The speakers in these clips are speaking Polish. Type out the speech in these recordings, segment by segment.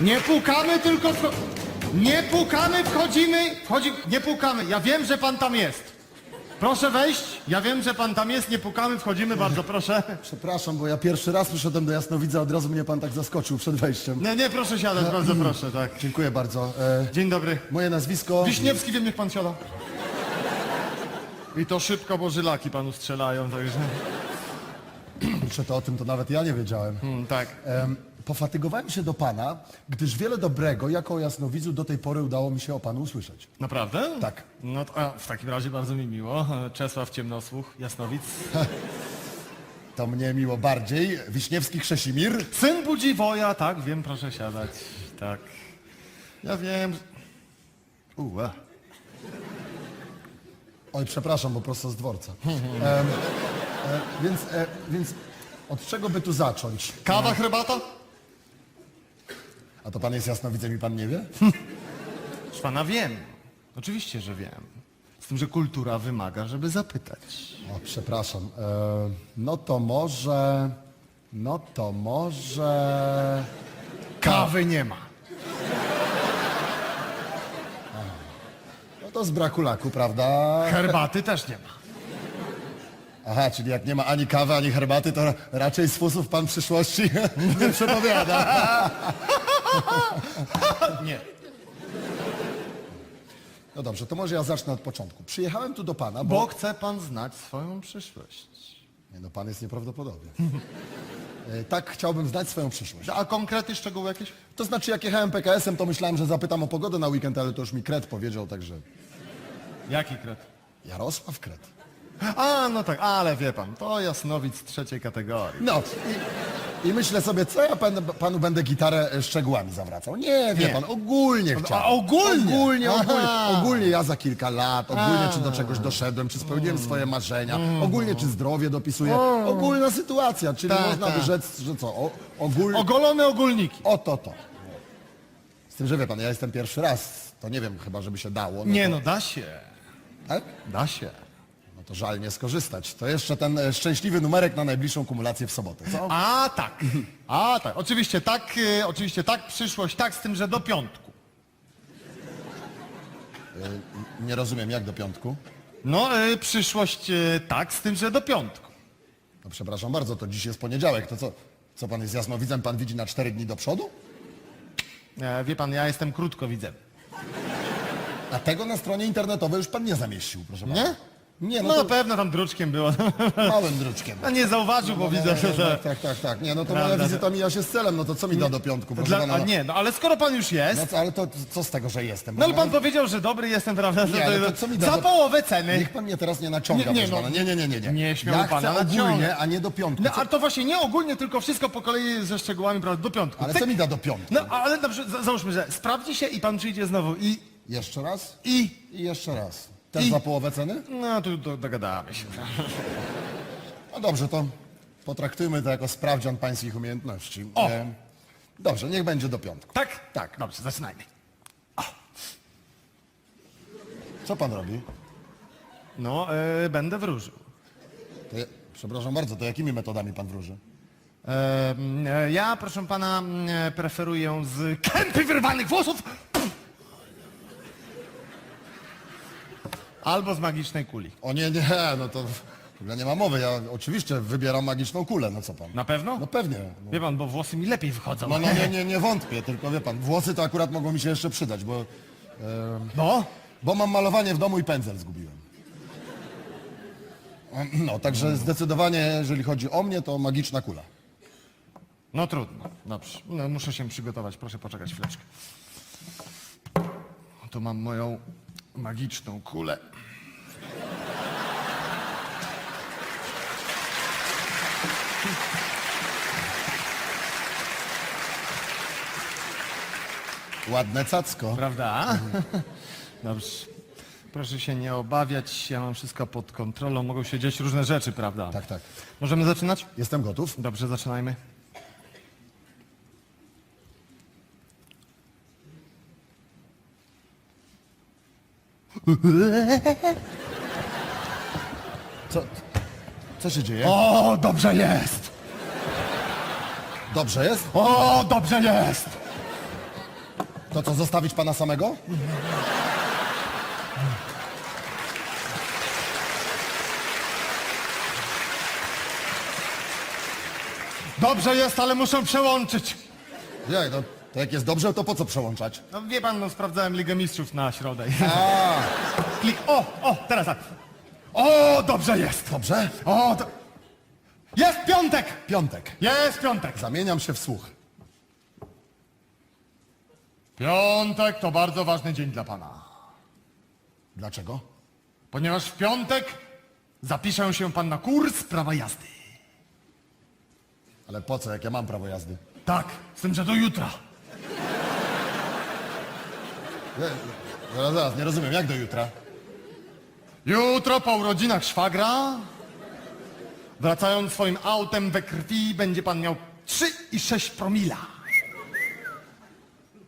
Nie pukamy, tylko Nie pukamy, wchodzimy, wchodzi... Nie pukamy, ja wiem, że pan tam jest. Proszę wejść, ja wiem, że pan tam jest, nie pukamy, wchodzimy, bardzo proszę. Przepraszam, bo ja pierwszy raz przyszedłem do Jasnowidza, od razu mnie pan tak zaskoczył przed wejściem. Nie, nie, proszę siadać, bardzo proszę, tak. Dziękuję bardzo. E, Dzień dobry. moje nazwisko... Wiśniewski, wiem, niech pan siada. I to szybko, bo żylaki panu strzelają, także... Kurczę, to o tym to nawet ja nie wiedziałem. Mm, tak. Em, pofatygowałem się do pana, gdyż wiele dobrego jako jasnowidzu do tej pory udało mi się o panu usłyszeć. Naprawdę? Tak. No to, a, w takim razie bardzo mi miło. Czesław Ciemnosłuch, Jasnowic. To mnie miło bardziej. Wiśniewski Krzesimir. Syn Budziwoja, tak, wiem, proszę siadać. Tak. Ja wiem. Uła. Oj, przepraszam, bo prosto z dworca. Em, e, więc, e, więc od czego by tu zacząć? Kawa, herbata? A to pan jest jasnowidzem i pan nie wie? Proszę pana, wiem. Oczywiście, że wiem. Z tym, że kultura wymaga, żeby zapytać. O, przepraszam. E, no to może... No to może... Kawy nie ma. No to z braku laku, prawda? Herbaty też nie ma. Aha, czyli jak nie ma ani kawy, ani herbaty, to ra- raczej z fusów pan przyszłości nie przepowiada. Nie. No dobrze, to może ja zacznę od początku. Przyjechałem tu do pana, bo... Bo chce pan znać swoją przyszłość. Nie no, pan jest nieprawdopodobny. E, Tak, chciałbym znać swoją przyszłość. A konkrety, szczegóły jakieś? To znaczy, jak jechałem PKS-em, to myślałem, że zapytam o pogodę na weekend, ale to już mi Kret powiedział, także... Jaki kret? Jarosław Kret. A, no tak, ale wie pan, to jasnowic trzeciej kategorii. No i, i myślę sobie, co ja pan, panu będę gitarę e, szczegółami zawracał. Nie, wie Nie. pan, ogólnie chciałem. ogólnie? Ogólnie, ogólnie. Aha. Ogólnie ja za kilka lat, ogólnie czy do czegoś doszedłem, czy spełniłem swoje marzenia, ogólnie czy zdrowie dopisuję. Ogólna sytuacja, czyli Tak, można tak. by rzec, że co, o, ogólnie... Ogolone ogólniki. O to, to. Z tym, że wie pan, ja jestem pierwszy raz, to nie wiem chyba, żeby się dało. No Nie to, no, da się. Tak? Da się. No to żal nie skorzystać. To jeszcze ten e, szczęśliwy numerek na najbliższą kumulację w sobotę, co? A tak. A tak. Oczywiście tak, y, oczywiście tak, przyszłość tak, z tym, że do piątku. Nie rozumiem, jak do piątku. No, y, przyszłość y, tak, z tym, że do piątku. No przepraszam bardzo, to dziś jest poniedziałek, to co? Co pan jest jasnowidzem, pan widzi na cztery dni do przodu? E, wie pan, ja jestem krótkowidzem. A tego na stronie internetowej już pan nie zamieścił, proszę pana. Nie? Nie, No, no na to pewno tam druczkiem było. małym druczkiem. A nie zauważył, bo widzę, że... Tak, tak, tak, tak. Nie, no to moja wizyta mija się z celem, no to co mi da do piątku, proszę Dla, pana? a No, nie, no ale skoro pan już jest, no co, ale to co z tego, że jestem? no ale pan powiedział, że dobry jestem, prawda? Nie, ale to co mi da Za do- połowę ceny. Niech pan mnie teraz nie naciąga, Nie, nie, no. pana. Nie, nie, nie, nie. Nie, Nie śmiał ja pana chcę ogólnie, a nie do piątku. No, Co- ale to właśnie nie ogólnie, tylko wszystko po kolei ze szczegółami, prawda, do piątku. Ale co mi da do piątku? No, ale dobrze, za- załóżmy, że sprawdzi się i pan przyjdzie znowu i... Jeszcze raz? i... I jeszcze raz. Też I- za połowę ceny? No, tu do, dogadamy się. No dobrze, to potraktujmy to jako sprawdzian pańskich umiejętności. O! E, dobrze, niech będzie do piątku. Tak? Tak. Dobrze, zaczynajmy. Co pan robi? No, e, będę wróżył. To ja, przepraszam bardzo, to jakimi metodami pan wróży? E, m, e, ja, proszę pana, m, e, preferuję z kępy wyrwanych włosów albo z magicznej kuli. O nie, nie, no to w ogóle nie ma mowy. Ja oczywiście wybieram magiczną kulę, no co pan? Na pewno? No pewnie. No, Wie pan, bo włosy mi lepiej wychodzą. no, no nie, nie, nie wątpię, tylko wie pan, włosy to akurat mogą mi się jeszcze przydać, bo, No? bo mam malowanie w domu i pędzel zgubiłem. No, także zdecydowanie, jeżeli chodzi o mnie, to magiczna kula. No trudno. Dobrze. No, muszę się przygotować. Proszę poczekać chwileczkę. Tu mam moją magiczną kulę. Ładne cacko. Prawda? Dobrze. Proszę się nie obawiać, ja mam wszystko pod kontrolą, mogą się dziać różne rzeczy, prawda? Tak, tak. Możemy zaczynać? Jestem gotów. Dobrze, zaczynajmy. Co, co się dzieje? O, dobrze jest! Dobrze jest? O, dobrze jest! To co, zostawić pana samego? Dobrze jest, ale muszę przełączyć. Jak, no, to jak jest dobrze, to po co przełączać? No wie pan, no sprawdzałem Ligę Mistrzów na środę. A, Klik, o, o, teraz tak. O, dobrze jest. dobrze? O, to... Jest piątek! Piątek. Jest piątek! Zamieniam się w słuch. Piątek to bardzo ważny dzień dla pana. Dlaczego? Ponieważ w piątek zapiszę się pan na kurs prawa jazdy. Ale po co, jak ja mam prawo jazdy? Tak, z tym, że do jutra. Zaraz, zaraz, nie rozumiem, jak do jutra? Jutro po urodzinach szwagra, wracając swoim autem we krwi, będzie pan miał 3,6 promila.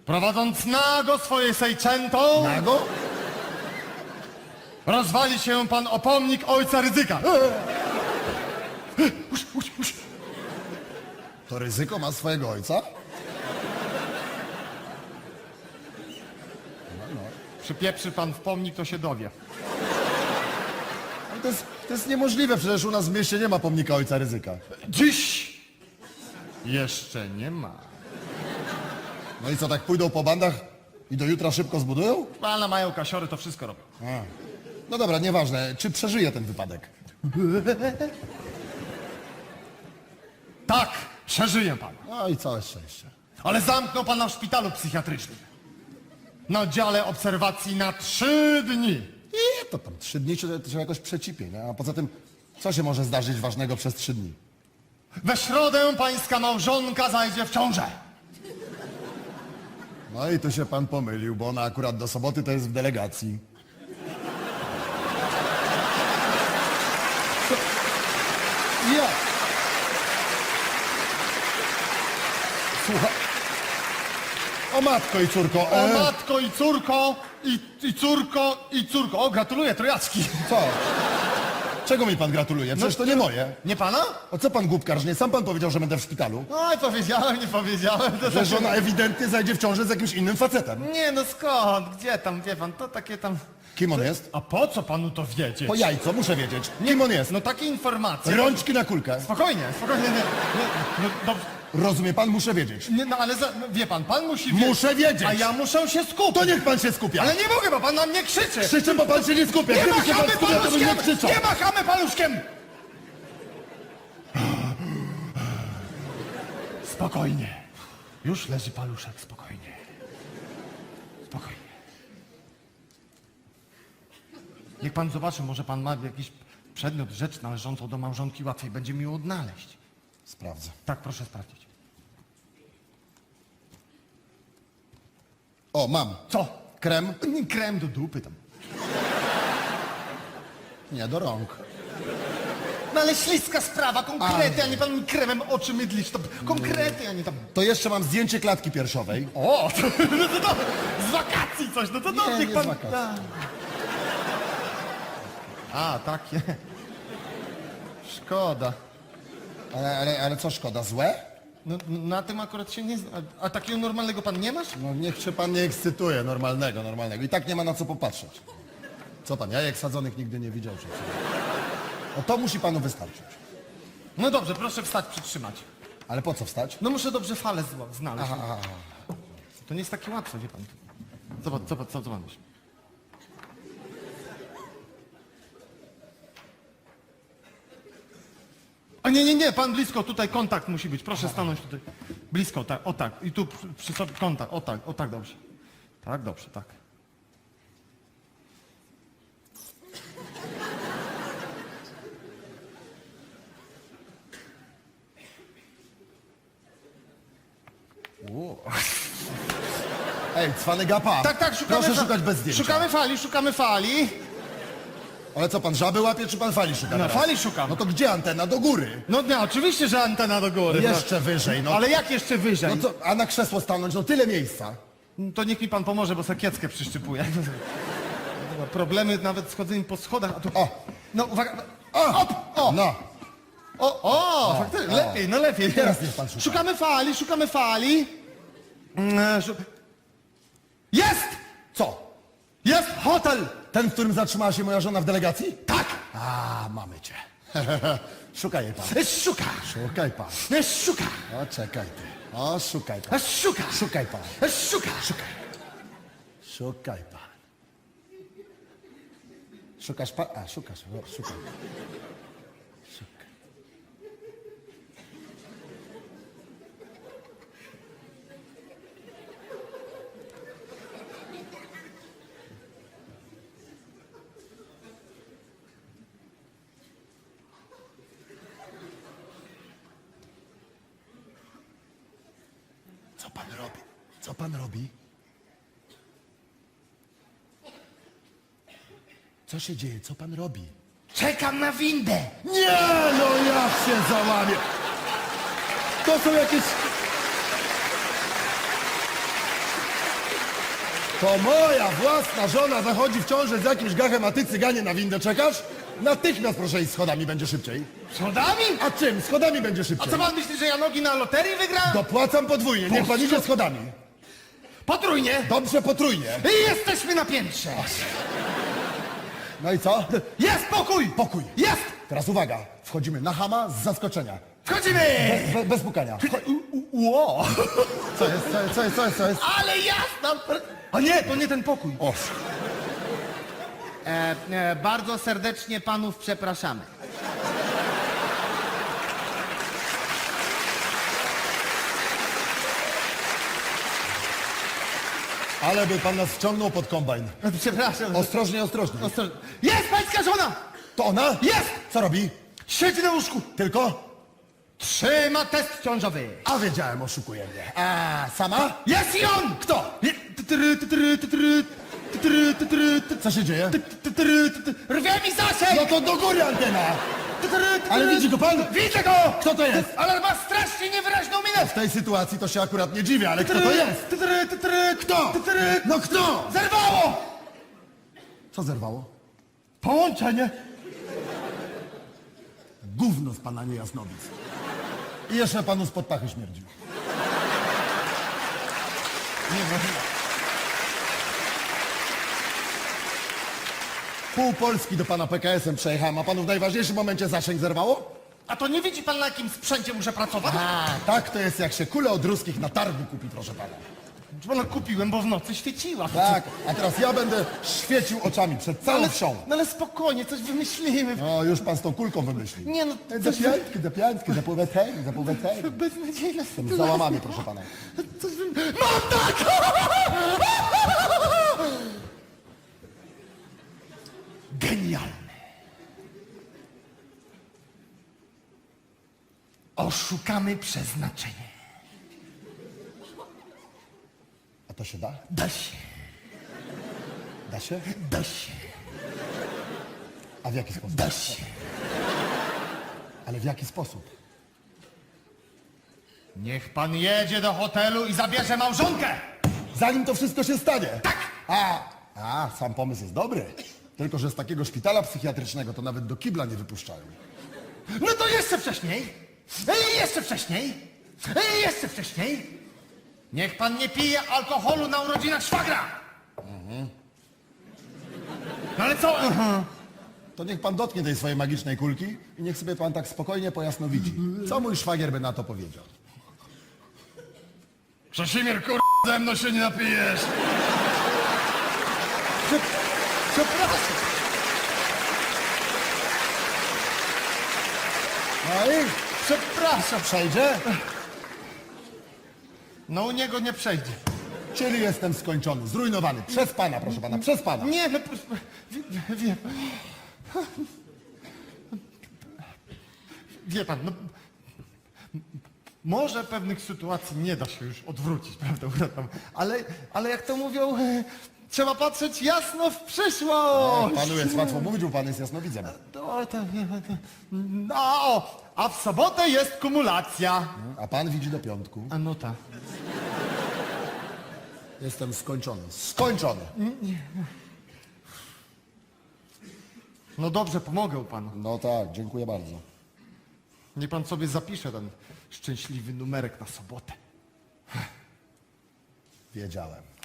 Prowadząc nago swoje sejczęto, Nago? rozwali się pan o pomnik ojca ryzyka. Uś. To ryzyko ma swojego ojca? Przypieprzy pan w pomnik, to się dowie. To jest, to jest niemożliwe, przecież u nas w mieście nie ma pomnika ojca ryzyka. Dziś jeszcze nie ma. No i co, tak pójdą po bandach i do jutra szybko zbudują? Pana mają kasiory, to wszystko robią. A. No dobra, nieważne, czy przeżyje ten wypadek? Tak, przeżyje pan. No i całe szczęście. Ale zamknął pana w szpitalu psychiatrycznym. Na oddziale obserwacji na trzy dni. I to tam trzy dni się, to się jakoś przecipie, nie? A poza tym, co się może zdarzyć ważnego przez trzy dni? We środę pańska małżonka zajdzie w ciążę. No i tu się pan pomylił, bo ona akurat do soboty to jest w delegacji. Ja. Słuchaj. O matko i córko. O E, matko i córko, i, i córko, i córko. O, gratuluję, trojaczki. co? Czego mi pan gratuluje? Przecież to nie moje. Nie pana? O co pan głupkarz? Nie sam pan powiedział, że będę w szpitalu? Oj, powiedziałem, nie powiedziałem. To Że takie- żona ewidentnie zajdzie w ciążę z jakimś innym facetem. Nie, no skąd? Gdzie tam, wie pan, to takie tam... Kim on jest? A po co panu to wiedzieć? Po jajco, muszę wiedzieć. Kim on jest? No takie informacje. Rączki na kulkę. Spokojnie, spokojnie. Nie, nie, no, dobrze. Rozumie pan, muszę wiedzieć. Nie, no ale za, no, wie pan, pan musi wiedzieć. Muszę wiedzieć. A ja muszę się skupić. To niech pan się skupia. Ale nie mogę, bo pan na mnie krzyczy. Krzyczę, bo pan się nie skupia. Nie Gdyby się pan machamy skupiał, to bym nie paluszkiem! krzyczał. Nie machamy paluszkiem! Spokojnie. Już leży paluszek, spokojnie. Spokojnie. Niech pan zobaczy, może pan ma jakiś przedmiot, rzecz należącą do małżonki, łatwiej będzie mi ją odnaleźć. Sprawdzę. Tak, proszę sprawdzić. O, mam. Co? Krem? Krem do dupy tam. Nie, do rąk. No ale śliska sprawa, konkrety, a nie pan mi kremem oczy mydlisz, to konkrety, a nie tam... To jeszcze mam zdjęcie klatki piersiowej. O, to, no to, to z wakacji coś, no to Nie, niech nie pan... z wakacji. Tak. A, takie. Szkoda. Ale, ale, ale co szkoda, złe? No, na tym akurat się nie... zna. A, a takiego normalnego pan nie masz? No niech się pan nie ekscytuje, normalnego, normalnego. I tak nie ma na co popatrzeć. Co pan, jajek sadzonych nigdy nie widział przecież. No to musi panu wystarczyć. No dobrze, proszę wstać, przytrzymać. Ale po co wstać? No muszę dobrze falę znaleźć. Aha, aha, aha. To nie jest takie łatwe, wie pan. Zobacz, zobacz, co, co pan myśli. A nie, nie, nie, pan blisko, tutaj kontakt musi być. Proszę stanąć tutaj. Blisko, tak, o tak. I tu przy, przy sobie kontakt, o tak, o tak, dobrze. Tak, dobrze, tak. Ej, cwany gapa. Tak, tak, szukamy Proszę fa- szukać bez zdjęcia. Szukamy fali, szukamy fali. Ale co pan, żaby łapie, czy pan fali szuka Na teraz? fali szukam. No to gdzie antena? Do góry. No nie, oczywiście, że antena do góry. no. Jeszcze wyżej, no. Ale jak jeszcze wyżej? No co, a na krzesło stanąć, no tyle miejsca. To niech mi pan pomoże, bo sakieckę przyszczypuje. Problemy nawet z chodzeniem po schodach, a tu... O. No uwaga, O, Op, o. No, o, o, faktycznie, lepiej, no lepiej. Teraz niech pan szuka. Szukamy fali, szukamy fali. Mm, szu- Tunel! Ten, w którym zatrzymała się moja żona w delegacji? Tak! A, mamy cię. Szukaj jej pan. Szuka! Szukaj pan. Szuka! O, czekaj ty. O, szukaj pan. Szuka! Szukaj pan. Szuka! Szuka! Szukaj pan. Szukasz pan? A, szukasz. O, szukaj. Szukaj. Co pan robi? Co pan robi? Co się dzieje? Co pan robi? Czekam na windę! Nie, no ja się załamię. To są jakieś... To moja własna żona zachodzi w ciąży z jakimś gachem, a ty cyganie na windę czekasz? Natychmiast proszę iść schodami, będzie szybciej. Schodami? A czym? Schodami będzie A szybciej. co pan myśli, że ja nogi na loterii wygram? Dopłacam podwójnie, niech pan idzie schodami. Potrójnie! Dobrze, potrójnie. I jesteśmy na piętrze! No i co? Jest pokój! Pokój. Jest! Teraz uwaga, wchodzimy na hama z zaskoczenia. Wchodzimy! Bez, bez, bez pukania. Ło! Co jest, co jest, co jest, co jest, co jest? Ale jasna! A nie, to nie ten pokój. O, E, e, bardzo serdecznie panów przepraszamy. Ale by pan nas wciągnął pod kombajn. Przepraszam. Ostrożnie, ostrożnie. Ostro- Jest pańska żona! To ona? Jest! Co robi? Siedzi na łóżku. Tylko? Trzyma test ciążowy. A wiedziałem, oszukuje mnie. A sama? Jest i on! Kto? Tytry, Co się dzieje? Rwie mi zasięg! No to do góry antena! Ale widzi go pan? Widzę go! Kto to jest? Ale ma strasznie niewyraźną minę! W tej sytuacji to się akurat nie dziwię, ale kto to jest? Kto? No kto? Zerwało! Co zerwało? Połączenie. Gówno z pana niejasnowic. I jeszcze panu spod pachy śmierdzi. Pół Polski do pana PKS-em przejechałem, a panu w najważniejszym momencie zasięg zerwało? A to nie widzi pan na jakim sprzęcie muszę pracować? A, tak to jest jak się kule od ruskich na targu kupi, proszę pana. Czy pana kupiłem, bo w nocy świeciła. Tak, a teraz ja będę świecił oczami przed całą ale, wsią. no ale spokojnie, coś wymyślimy. No, już pan z tą kulką wymyślił. Nie no, Za coś piątki, za piątki, za pół weteri, za pół weteri. beznadziejna sytuacja. załamany, proszę pana. Coś. Mam tak! Genialne. Oszukamy przeznaczenie. A to się da? Da się, Da się? da się, A w jaki sposób? da się. Ale w jaki sposób? Niech pan jedzie do hotelu i zabierze małżonkę. Zanim to wszystko się stanie. Tak. A, a, sam pomysł jest dobry. Tylko, że z takiego szpitala psychiatrycznego to nawet do kibla nie wypuszczają. No to jeszcze wcześniej. Ej, jeszcze wcześniej. Ej, jeszcze wcześniej. Niech pan nie pije alkoholu na urodzinach szwagra. No ale co? To niech pan dotknie tej swojej magicznej kulki i niech sobie pan tak spokojnie pojasno widzi. Co mój szwagier by na to powiedział? Krzesimir, kur... ze mną się nie napijesz. Przepraszam. No i Przepraszam. przejdzie? No u niego nie przejdzie. Czyli jestem skończony, zrujnowany. Przez pana, proszę pana, przez pana. Nie, no... proszę- Wie, wie, wie pan, no... Może pewnych sytuacji nie da się już odwrócić, prawda? Ale, ale jak to mówią, trzeba patrzeć jasno w przyszłość. Panu jest łatwo mówić, bo pan jest jasnowidzem. To, to, no, a w sobotę jest kumulacja. A pan widzi do piątku. A no tak. Jestem skończony. Skończony. No dobrze, pomogę panu. No tak, dziękuję bardzo. Niech pan sobie zapisze ten szczęśliwy numerek na sobotę. Wiedziałem.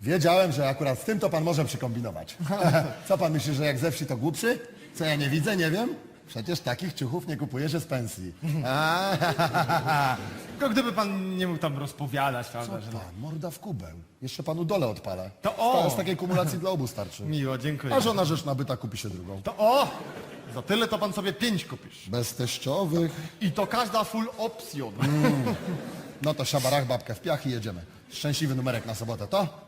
Wiedziałem, że akurat z tym to pan może przykombinować. Co pan myśli, że jak ze wsi to głupszy? Co ja nie widzę, nie wiem? Przecież takich ciuchów nie kupuje się z pensji. A, Tylko gdyby pan nie mógł tam rozpowiadać, prawda, że no. pan, morda w kubeł. Jeszcze panu dole odpala. To o! Z takiej kumulacji dla obu starczy. Miło, dziękuję. A żona rzecz nabyta kupi się drugą. To o! Za tyle to pan sobie pięć kupisz. Bez teściowych. I to każda full option. No to szabarach, babkę w piach i jedziemy. Szczęśliwy numerek na sobotę, to?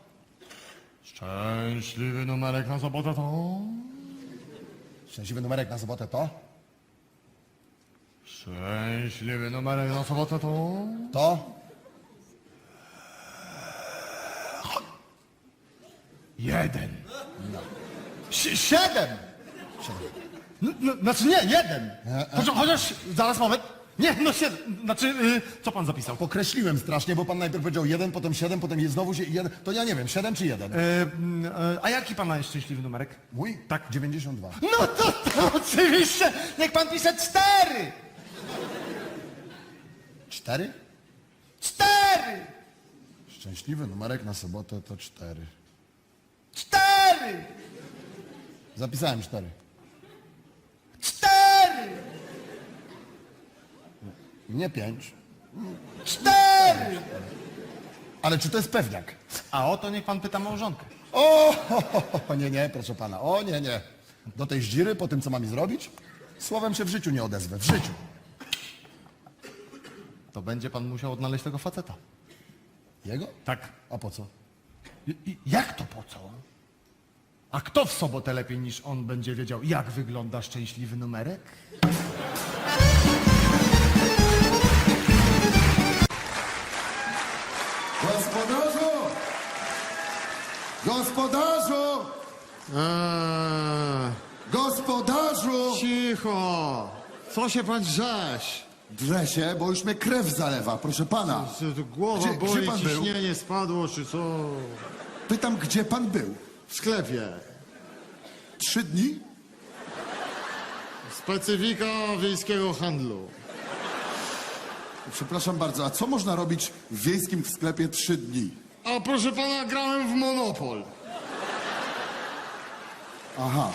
Szczęśliwy numerek na sobotę to... Szczęśliwy numerek na sobotę, to? Szczęśliwy numerek na sobotę to... To? Jeden. Si- siedem! No, no, znaczy nie, jeden. Chociaż, chociaż, zaraz moment. Nie, no siedem. Znaczy, y, co pan zapisał? Pokreśliłem strasznie, bo pan najpierw powiedział jeden, potem siedem, potem jest znowu się jeden. To ja nie wiem, siedem czy jeden? E, mm, e, a jaki pan ma szczęśliwy numerek? Mój? Tak. 92. No to, to oczywiście, niech pan pisze cztery! Cztery? Cztery! Szczęśliwy numerek na sobotę to cztery. Cztery! Zapisałem. Cztery! Nie pięć. Cztery! Ale czy to jest pewniak? A o to niech pan pyta małżonkę. O, ho, ho, ho, nie, nie, proszę pana. O, nie, nie. Do tej zdziry, po tym, co mam mi zrobić? Słowem się w życiu nie odezwę. W życiu. To będzie pan musiał odnaleźć tego faceta. Jego? Tak. A po co? I, i, jak to po co? A kto w sobotę lepiej niż on będzie wiedział, jak wygląda szczęśliwy numerek? Gospodarzu! Eee, Gospodarzu! cicho! Co się pan drzesz? Drzesie, bo już mnie krew zalewa, proszę pana. Czy to głowa Gdzie- gdzie boli, pan był? ciśnienie spadło, czy co? Pytam, gdzie pan był? W sklepie. Trzy dni? Specyfika wiejskiego handlu. Przepraszam bardzo, a co można robić w wiejskim sklepie trzy dni? A proszę pana, grałem w Monopol. Aha.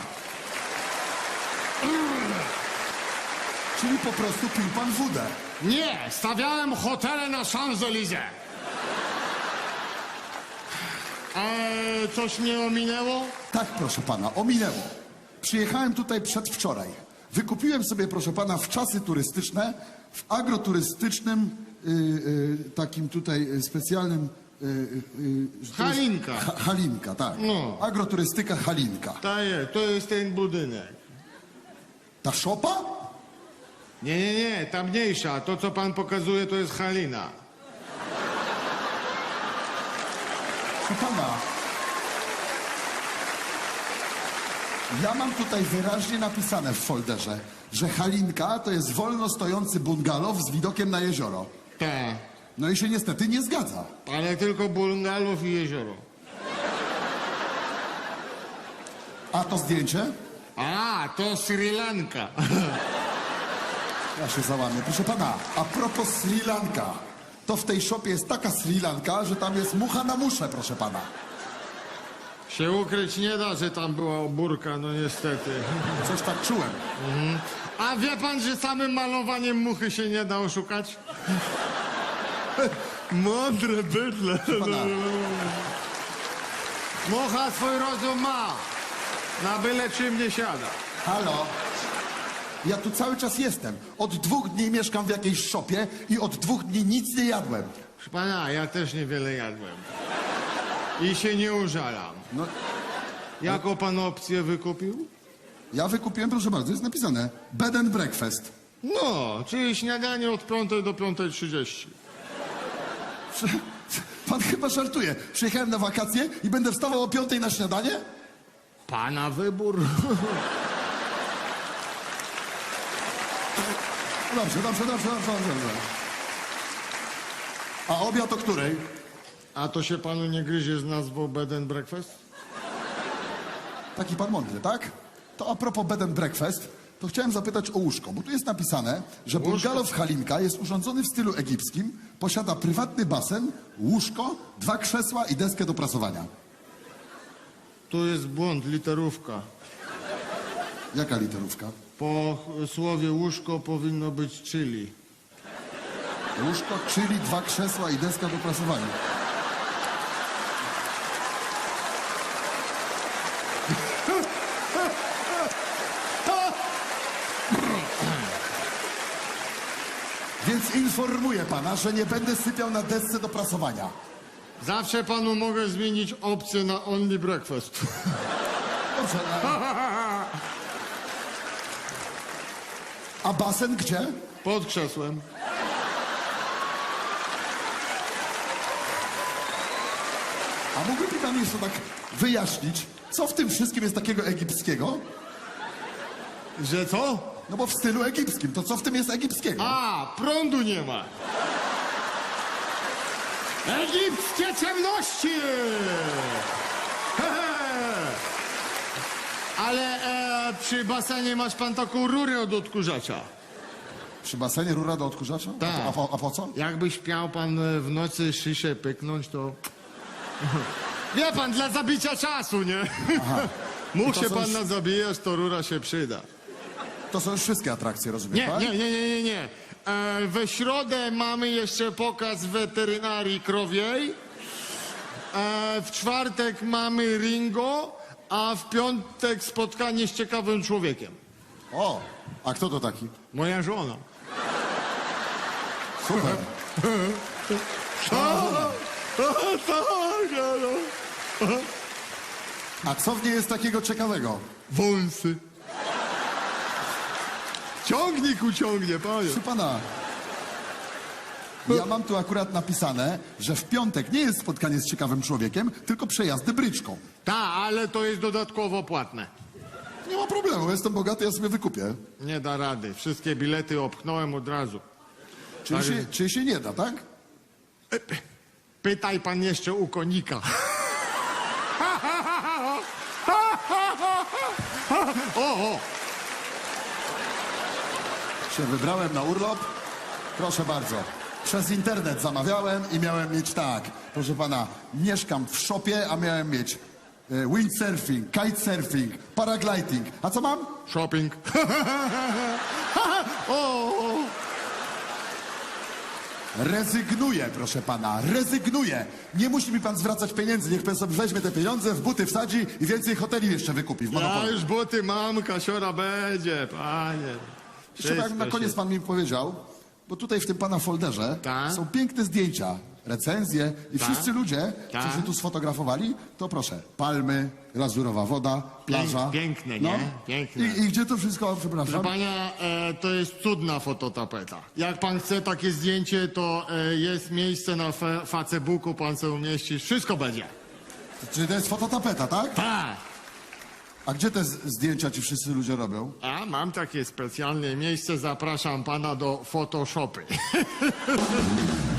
Czyli po prostu pił pan wódę. Nie, stawiałem hotele na Champs-Élysées. Eee, coś mnie ominęło? Tak, proszę pana, ominęło. Przyjechałem tutaj przedwczoraj. Wykupiłem sobie, proszę pana, w czasy turystyczne, w agroturystycznym, y, y, takim tutaj y, specjalnym... Y, y, y, Halinka. Ha, Halinka, tak. No. Agroturystyka Halinka. Ta je, to jest ten budynek. Ta szopa? Nie, nie, nie, ta mniejsza. To, co pan pokazuje, to jest Halina. Proszę pana. Ja mam tutaj wyraźnie napisane w folderze, że Halinka to jest wolno stojący bungalow z widokiem na jezioro. Tak. No i się niestety nie zgadza. Ale tylko bungalów i jezioro. A to zdjęcie? A, to Sri Lanka. Ja się załamię. Proszę pana, a propos Sri Lanka. To w tej szopie jest taka Sri Lanka, że tam jest mucha na muszę, proszę pana. Się ukryć nie da, że tam była obórka, no niestety. Coś tak czułem. A wie pan, że samym malowaniem muchy się nie da oszukać? Mądre bydle. Pana, Mucha swój rozum ma. Na byle czym nie siada. halo? Ja tu cały czas jestem. Od dwóch dni mieszkam w jakiejś szopie i od dwóch dni nic nie jadłem. Proszę pana, ja też niewiele jadłem. I się nie użalam. No, Jaką pan opcję wykupił? ja wykupiłem, proszę bardzo, jest napisane bed and breakfast. No, czyli śniadanie od 5 do 5.30. Pan chyba żartuje. Przyjechałem na wakacje i będę wstawał o piątej na śniadanie? Pana wybór. Dobrze, dobrze, dobrze, dobrze, dobrze. A obiad o której? A to się panu nie gryzie z nazwą bed and breakfast? Taki pan mądry, tak? To a propos bed and breakfast, to chciałem zapytać o łóżko, bo tu jest napisane, że bungalow Halinka jest urządzony w stylu egipskim, posiada prywatny basen, łóżko, dwa krzesła i deskę do prasowania. tu jest błąd, literówka. Jaka literówka? Po słowie łóżko powinno być chili. Łóżko, czyli dwa krzesła i deska do prasowania. Więc informuję pana, że nie będę sypiał na desce do prasowania. Zawsze panu mogę zmienić opcję na only breakfast. Dobrze. A, a basen gdzie? Pod krzesłem. A mógłby mi pan jeszcze tak wyjaśnić, co w tym wszystkim jest takiego egipskiego? Że co? No bo w stylu egipskim, to co w tym jest egipskiego? A, prądu nie ma. Egipskie ciemności! He, he. Ale e, przy basenie masz pan taką rurę od odkurzacza. Przy basenie rura do odkurzacza? Tak. A, po, a po co? Jakby śpiał pan e, w nocy szyszę pyknąć, to... Wie pan, dla zabicia czasu, nie? Mógł To się są pan już- nazabijać, to rura się przyda. To są już wszystkie atrakcje, rozumiem, Nie, tak? nie, nie, nie, nie, nie. E, we środę mamy jeszcze pokaz weterynarii krowiej. E, w czwartek mamy Ringo, a w piątek spotkanie z ciekawym człowiekiem. O, a kto to taki? Moja żona. Super. A co w niej jest takiego ciekawego? Wąsy. Ciągnik uciągnie, panie. Proszę pana, ja mam tu akurat napisane, że w piątek nie jest spotkanie z ciekawym człowiekiem, tylko przejazdy bryczką. Ta, ale to jest dodatkowo płatne. Nie ma problemu, jestem bogaty, ja sobie wykupię. Nie da rady. Wszystkie bilety obchnąłem od razu. Czyli się, czyli się nie da, tak? Pytaj pan jeszcze u konika. O, o, Się wybrałem na urlop. Proszę bardzo. Przez internet zamawiałem i miałem mieć tak. Proszę pana, mieszkam w szopie, a miałem mieć e, windsurfing, kitesurfing, paragliding. A co mam? shopping. o, o. Rezygnuję, proszę pana, rezygnuję. Nie musi mi pan zwracać pieniędzy. Niech pan sobie weźmie te pieniądze, w buty wsadzi i więcej hoteli jeszcze wykupi w Ja Monopolu. już buty mam, kasiora będzie, panie. Jeszcze tak na koniec pan mi powiedział, bo tutaj w tym pana folderze Tak. są piękne zdjęcia, recenzje i Tak. wszyscy ludzie, co się tu sfotografowali, to proszę, palmy, lazurowa woda, plaża. piękne, nie? Piękne. I, I gdzie to wszystko, Proszę przepraszam? pana, e, to jest cudna fototapeta. Jak pan chce takie zdjęcie, to e, jest miejsce na fe, Facebooku, pan sobie umieścisz, wszystko będzie. Czy to jest fototapeta, tak? Tak. A gdzie te zdjęcia ci wszyscy ludzie robią? A mam takie specjalne miejsce, zapraszam pana do Photoshopy.